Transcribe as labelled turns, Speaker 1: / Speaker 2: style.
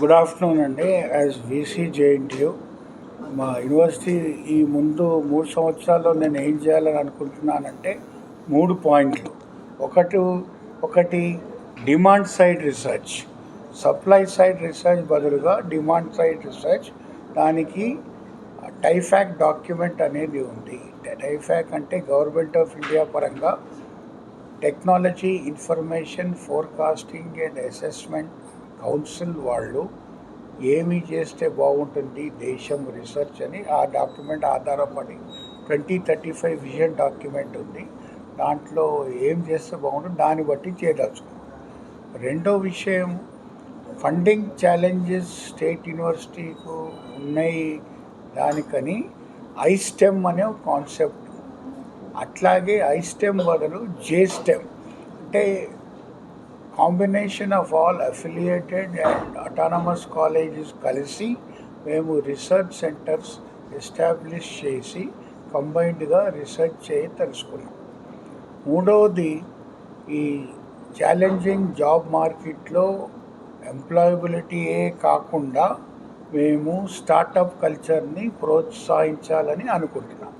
Speaker 1: Good afternoon అండి. As VC JNTU మా university ఈ ముందు మూడు సంవత్సరాల్లో నేను ఏం చేయాలని అనుకుంటున్నానంటే మూడు పాయింట్లు. ఒకటి ఒకటి demand side research. Supply side research బదులుగా డిమాండ్ సైడ్ రీసెర్చ్. దానికి టైఫాక్ డాక్యుమెంట్ అనేది ఉంది. టైఫాక్ అంటే గవర్నమెంట్ ఆఫ్ ఇండియా పరంగా technology information forecasting and assessment council వాళ్ళు ఏమి చేస్తే బాగుంటుంది దేశం రీసెర్చ్ అని ఆ డాక్యుమెంట్ ఆధారపడి twenty thirty five vision document ఉంది. దాంట్లో ఏం చేస్తే బాగుంటుంది దాన్ని బట్టి చేయదలుచుకున్నాం. రెండో విషయం ఫండింగ్ ఛాలెంజెస్ స్టేట్ యూనివర్సిటీకు ఉన్నాయి దానికని ఐస్టెమ్ అనే కాన్సెప్ట్ అట్లాగే ఐస్టెమ్ బదులు జే స్టెమ్. అంటే combination of all affiliated and autonomous colleges కలిసి మేము రీసెర్చ్ సెంటర్స్ ఎస్టాబ్లిష్ చేసి కంబైన్డ్గా రీసెర్చ్ చేయి తెలుసుకున్నాం. మూడవది ఈ ఛాలెంజింగ్ జాబ్ మార్కెట్లో ఎంప్లాయబిలిటీయే కాకుండా మేము స్టార్టప్ కల్చర్ని ప్రోత్సహించాలని అనుకుంటున్నాం.